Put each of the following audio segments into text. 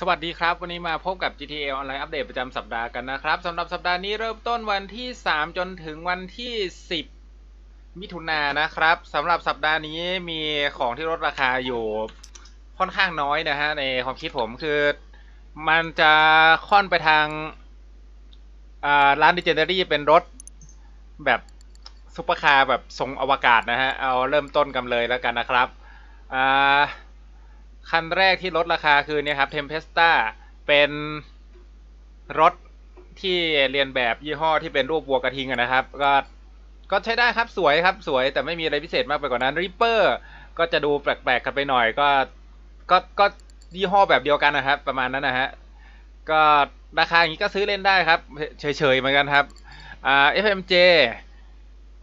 สวัสดีครับ วันนี้มาพบกับ GTA ออนไลน์อัปเดตประจำสัปดาห์กันนะครับสำหรับสัปดาห์นี้เริ่มต้นวันที่ 3 จนถึงวันที่ 10 มิถุนายนนะครับสำหรับสัปดาห์นี้มีของที่ลดราคาอยู่ค่อนข้างน้อยนะฮะในความคิดผมคือมันจะค่อนไปทางร้านดิเจเนอรี่เป็นรถแบบซุปเปอร์คาร์แบบทรงอวกาศนะฮะ เอาเริ่มต้นกันเลยแล้วกันนะครับอ่า คันแรกที่ลดราคาคือเนี่ยครับ Tempesta เป็นรถที่เรียนแบบยี่ห้อที่เป็นรูปวัวกระทิงนะครับ ก็ก็ใช้ได้ครับสวยครับสวยแต่ไม่มีอะไรพิเศษมากไปกว่านั้น Reaper ก็จะดูแปลกๆกันไปหน่อยก็ก็ก็ยี่ห้อแบบเดียวกันนะครับ ประมาณนั้นนะฮะก็ราคาอย่างนี้ก็ซื้อเล่นได้ครับ เฉยๆเหมือนกันครับอ่า FMJ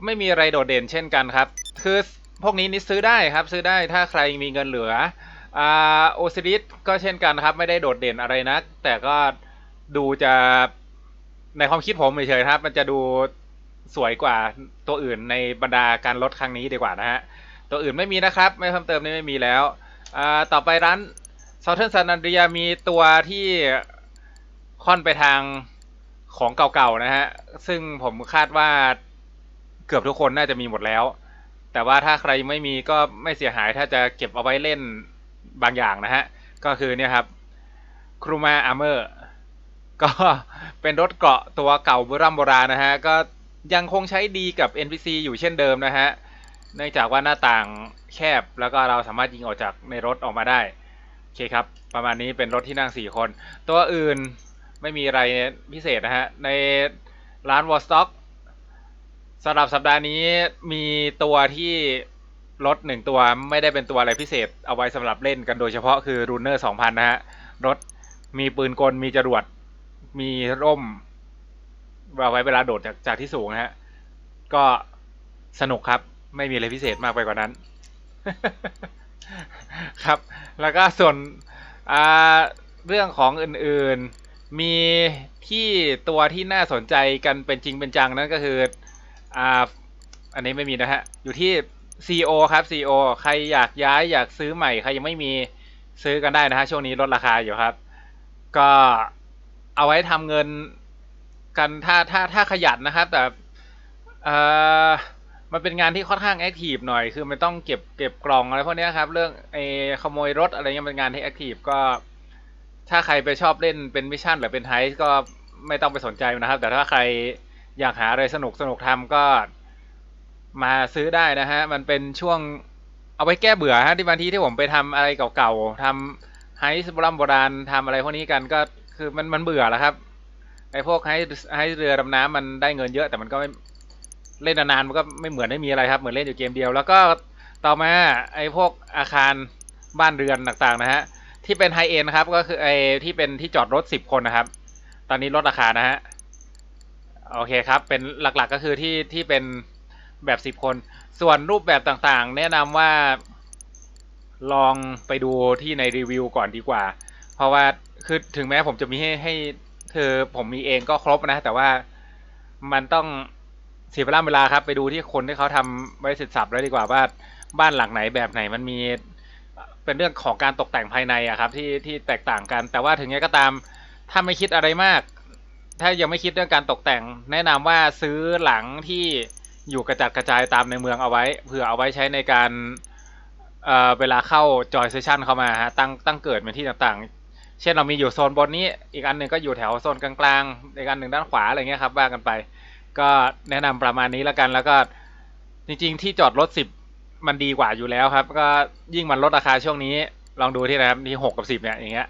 ไม่มีอะไรโดดเด่นเช่นกันครับ คือพวกนี้นี่ซื้อได้ครับซื้อได้ถ้าใครมีเงินเหลือ อ่าโอซิริสก็เช่นกันครับ ไม่ได้โดดเด่นอะไรนะแต่ก็ดูจะในความคิดผมเฉยๆครับ มันจะดูสวยกว่าตัวอื่นในบรรดาการลดครั้งนี้ดีกว่านะฮะ ตัวอื่นไม่มีนะครับ ไม่เพิ่มเติมนี่ไม่มีแล้วอ่าต่อไปร้าน Southern San Andrea มีตัวที่ค่อนไปทางของเก่าๆนะฮะ ซึ่งผมคาดว่าเกือบทุกคนน่าจะมีหมดแล้ว แต่ว่าถ้าใครไม่มีก็ไม่เสียหายถ้าจะเก็บเอาไว้เล่น บางอย่างนะฮะ ก็คือเนี่ยครับครูมาอาร์เมอร์ก็เป็นรถเกราะตัวเก่าโบราณโบราณนะฮะ ก็ยังคงใช้ดีกับ NPC อยู่เช่นเดิมนะฮะ เนื่องจากว่าหน้าต่างแคบแล้วก็เราสามารถยิงออกจากในรถออกมาได้ โอเคครับ ประมาณนี้เป็นรถที่นั่ง 4 คน ตัวอื่นไม่มีอะไรพิเศษนะฮะ ในร้านวอลสต็อกสำหรับสัปดาห์นี้มีตัวที่ รถหนึ่งตัวไม่ได้เป็นตัวอะไรพิเศษเอาไว้สำหรับเล่นกันโดยเฉพาะคือรูเนอร์2,000นนะฮะ รถมีปืนกลมีจรวด มีร่มเอาไว้เวลาโดดจากจากที่สูงนะฮะ ก็สนุกครับ ไม่มีอะไรพิเศษมากไปกว่านั้น ครับ แล้วก็ส่วนอ่าเรื่องของอื่นๆ มีที่ตัวที่น่าสนใจกันเป็นจริงเป็นจังนั่นก็คืออ่าอันนี้ไม่มีนะฮะ อยู่ที่ CEO ครับ CEO ใครอยากย้ายอยากซื้อใหม่ ใครยังไม่มีซื้อกันได้นะฮะช่วงนี้ลดราคาอยู่ครับ ก็เอาไว้ทำเงินกันถ้าถ้าถ้าขยันนะครับ แต่เอ่อมันเป็นงานที่ค่อนข้างแอคทีฟหน่อยคือมันต้องเก็บเก็บกล่องอะไรพวกนี้ครับ เรื่องไอ้ขโมยรถอะไรเงี้ยเป็นงานที่แอคทีฟก็ ถ้าใครไปชอบเล่นเป็นมิชชั่นหรือเป็นไฮส์ก็ไม่ต้องไปสนใจนะครับ แต่ถ้าใครอยากหาอะไรสนุกสนุกทำก็ มาซื้อได้นะฮะ มันเป็นช่วงเอาไว้แก้เบื่อฮะที่บางทีที่ผมไปทำอะไรเก่าๆทำไฮส์โบราณโบราณทำอะไรพวกนี้กันก็คือมันมันเบื่อแล้วครับไอ้พวกไฮไฮเรือดำน้ำมันได้เงินเยอะแต่มันก็ไม่เล่นนานๆมันก็ไม่เหมือนไม่มีอะไรครับ เหมือนเล่นอยู่เกมเดียว แล้วก็ต่อมาไอ้พวกอาคารบ้านเรือนต่างๆนะฮะที่เป็นไฮเอ็นครับก็คือไอ้ที่เป็นที่จอดรถสิบคนนะครับ ตอนนี้ลดราคานะฮะโอเคครับ เป็นหลักๆก็คือที่ที่เป็น แบบสิบคน ส่วนรูปแบบต่างๆ แนะนำว่าลองไปดูที่ในรีวิวก่อนดีกว่า เพราะว่าคือถึงแม้ผมจะมีให้ให้เธอผมมีเองก็ครบนะ แต่ว่ามันต้องเสียเวลาเวลาครับ ไปดูที่คนที่เขาทำไว้เสร็จสับแล้วดีกว่าว่าบ้านหลังไหนแบบไหนมันมีเป็นเรื่องของการตกแต่งภายในอะครับ ที่ที่แตกต่างกัน แต่ว่าถึงไงก็ตามถ้าไม่คิดอะไรมาก ถ้ายังไม่คิดเรื่องการตกแต่ง แนะนำว่าซื้อหลังที่ อยู่กระจัดกระจายตามในเมืองเอาไว้เผื่อเอาไว้ใช้ในการเอ่อเวลาเข้าจอยเซสชันเข้ามาฮะตั้งตั้งเกิดเป็นที่ต่างๆ เช่นเรามีอยู่โซนบนนี้ อีกอันหนึ่งก็อยู่แถวโซนกลางๆอีกอันหนึ่งด้านขวาอะไรเงี้ยครับว่ากันไป ก็แนะนำประมาณนี้แล้วกันแล้วก็จริง ๆ ที่จอดรถสิบมันดีกว่าอยู่แล้วครับ ก็ยิ่งมันลดราคาช่วงนี้ลองดูที่นะครับที่หกกับสิบเนี่ยอย่างเงี้ย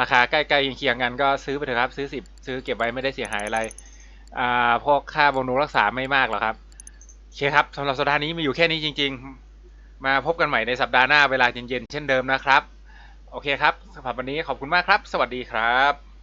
ราคาใกล้ๆเคียงกันก็ซื้อไปเถอะครับซื้อสิบซื้อเก็บไว้ไม่ได้เสียหายอะไรอ่าพวกค่าบำรุงรักษาไม่มากหรอกครับ โอเคครับสำหรับสัปดาห์นี้มีอยู่แค่นี้จริง ๆ มาพบกันใหม่ในสัปดาห์หน้าเวลาเย็นๆเช่นเดิมนะครับ โอเคครับสำหรับวันนี้ขอบคุณมากครับ สวัสดีครับ